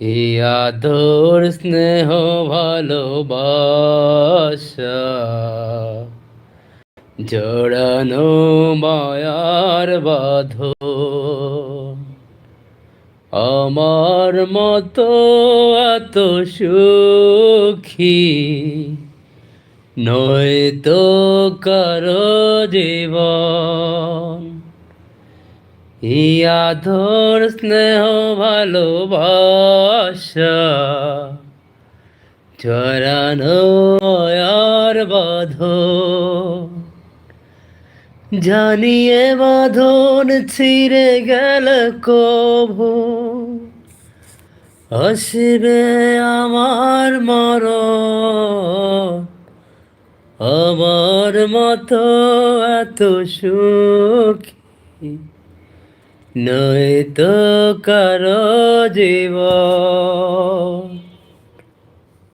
এই আদর, স্নেহ, ভালোবাসা, জড়ানো মায়ার বাঁধ। আমার মতো এত সুখী নয় তো কারও জীবন। এই আধর স্নেহ ভালোবাসা চরানো আর বাঁধ। জানিয়ে বাঁধন ছিঁড়ে গেল কভু আসবে আমার মর আমার মতো এত সুখী। নয় তো কারও জীবন